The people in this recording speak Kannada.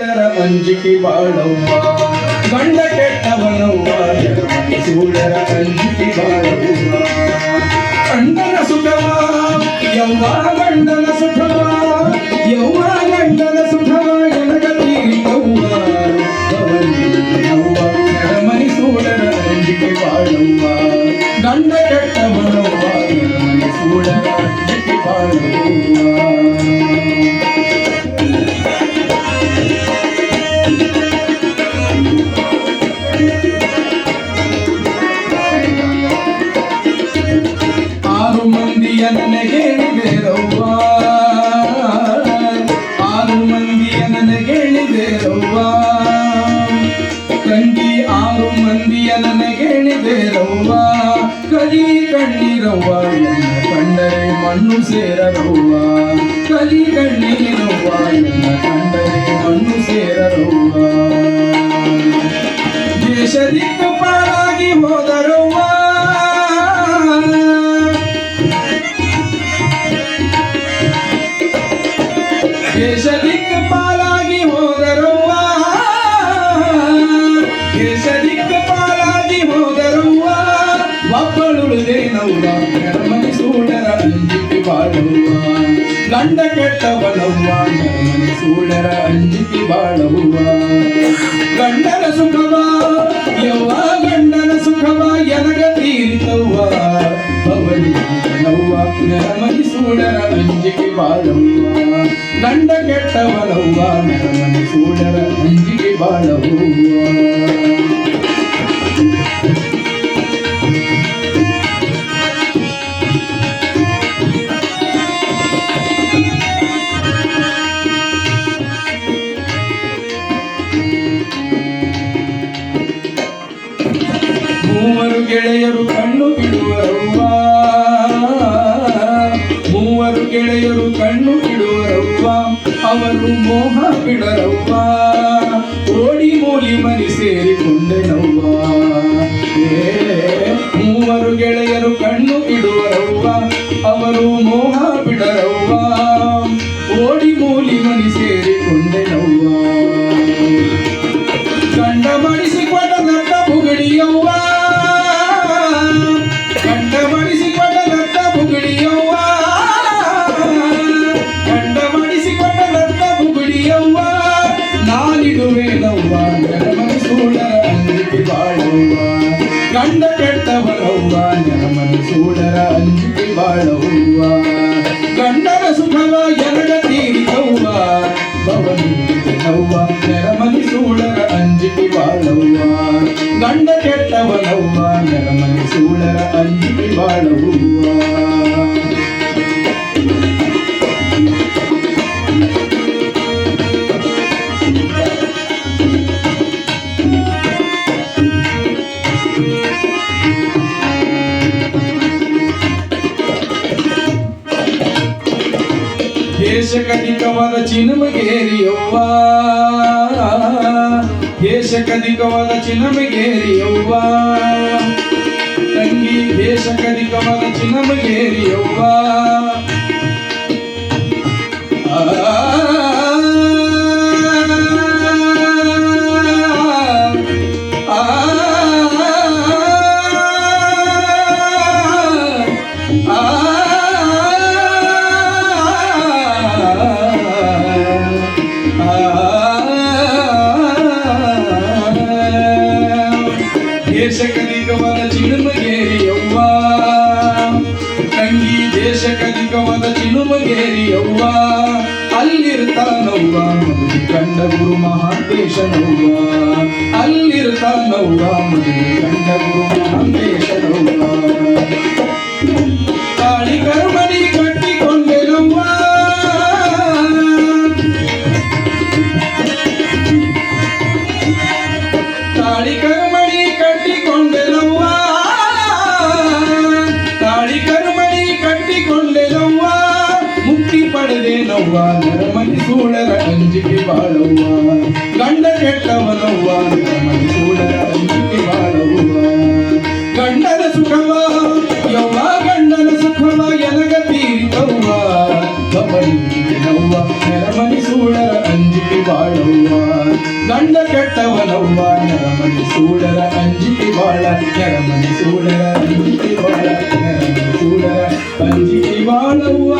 ಅಂಜಿಕೆ ಬಾಳವ್ವ ಗಂಡ ಕೆಟ್ಟವನವ್ವ ಎರಮನೆ ಸೂಳರ ಅಂಜಿಕೆ ಬಾಳವ್ವ ಗಂಡನ ಸುಖವ ಯವ್ವ ಗಂಡನ ಸುಖವ ಮಂದಿಯ ನನಗೇಳಿದೆರವ್ವ ಆರು ಮಂದಿಯ ನನಗೇಳಿದೆರವ್ವ ತಂಗಿ ಆರು ಮಂದಿಯ ನನಗೇಳಿದೆರವ್ವ ಕಲಿ ಕಣ್ಣೀರವ್ವ ಎನ್ನ ಕಂಡರೆ ಮಣ್ಣು ಸೇರರವ್ವ ಕಲಿ ಕಣ್ಣೀರವ್ವ ಎನ್ನ ಕಂಡರೆ ಮಣ್ಣು ಸೇರರವ್ವ ದೇಶದಿಕ್ಕ ಬಾಳವ್ವ. ಗಂಡ ಕೆಟ್ಟವನವ್ವ ಸೂಳರ ಅಂಜಿಕೆ ಬಾಳುವ. ಗಂಡನ ಸುಖವ ಯವ್ವ ಗಂಡನ ಸುಖವ ಎನಗ ತೀರಿತವ್ವ ಭವನಿಯವ್ವ ನೆರಮನೆ ಸೂಳರ ಅಂಜಿಕೆ ಬಾಳುವ ಗಂಡ ಕೆಟ್ಟವನವ್ವ. ನೆರಮನೆ ಸೂಳರ ಅಂಜಿಕೆ ಬಾಳವ್ವ ಗೆಳೆಯರು ಕಣ್ಣು ಬಿಡುವರವ್ವ ಮೂವರು ಗೆಳೆಯರು ಕಣ್ಣು ಬಿಡುವರವ್ವ ಅವರು ಮೋಹ ಬಿಡರವ್ವ ಓಡಿ ಮೂಲಿ ಮನಿ ಸೇರಿಕೊಂಡೆನವ್ವ ಮೂವರು ಗೆಳೆಯರು ಕಣ್ಣು ಬಿಡುವರವ್ವ ಅವರು ಮೋಹ ಗಂಡನ ಸುಖವ ಎನಗ ತೀರಿತವ್ವ ಭವನಿಯವ್ವ ನೆರಮನೆ ಸೂಳರ ಅಂಜಿಕೆ ಬಾಳವ್ವ ಗಂಡ ಕೆಟ್ಟವನವ್ವ ನೆರಮನೆ ಸೂಳರ ಅಂಜಿಕೆ ಬಾಳವ್ವ ದೇಶಕಧಿಕವಾದ ಚಿನಮಗೇರಿಯವ್ವ ದೇಶಕಧಿಕವಾದ ಚಿನಮಗೇರಿಯವ್ವ ತಂಗಿ ದೇಶಕಧಿಕವಾದ ಚಿನಮಗೇರಿಯವ್ವ ದೇಶಕಧಿಕವಾದ ಚಿನುಮಗೇರಿಯವ್ವ ತಂಗಿ ದೇಶಕಧಿಕವಾದ ಚಿನುಮಗೇರಿಯವ್ವ ಅಲ್ಲಿರ್ತಾನವ್ವ ಮದುವೆ ಕಂಡ ಗುರು ಮಹಾಂತೇಶನವ್ವ. ಅಲ್ಲಿರ್ತಾನವ್ವ ಮದುವೆ ಕಂಡ ಗುರು ಮಹಾಂತೇಶನವ್ವ. ಕರುಮಣಿ ಕಟ್ಟಿಕೊಂಡೆನವ್ವ ತಾಳಿ ಕರುಮಣಿ ಕಟ್ಟಿಕೊಂಡೆನವ್ವ ಮುಕ್ತಿ ಪಡೆದೇನವ್ವ ನರಮಣಿ ಸೂಳರ ಅಂಜಿಕೆ ಬಾಳವ್ವ ಗಂಡ ಕೆಟ್ಟವನವ್ವ ನರಮಣಿ ಸೂಳರ ಅಂಜಿಕೆ ಬಾಳವ್ವ ಗಂಡನ ಸುಖವ ಯವ್ವ ಗಂಡನ ಸುಖವ ಎನಗ ತೀರಿತವ್ವ ಗಮನಿನವ್ವ ನೆರಮನಿ ಸೂಳರ ಅಂಜಿಕೆ ಬಾಳವ್ವ ಗಂಡ ಕೆಟ್ಟವನವ್ವ ನೆರಮನೆ ಸೂಳರ ಅಂಜಿಕೆ ಬಾಳ ನೆರಮನೆ ಸೂಳರ ಅಂಜಿಕೆ ಬಾಳ ನೆರಮನೆ ಸೂಳರ ಅಂಜಿಕೆ ಬಾಳವ್ವ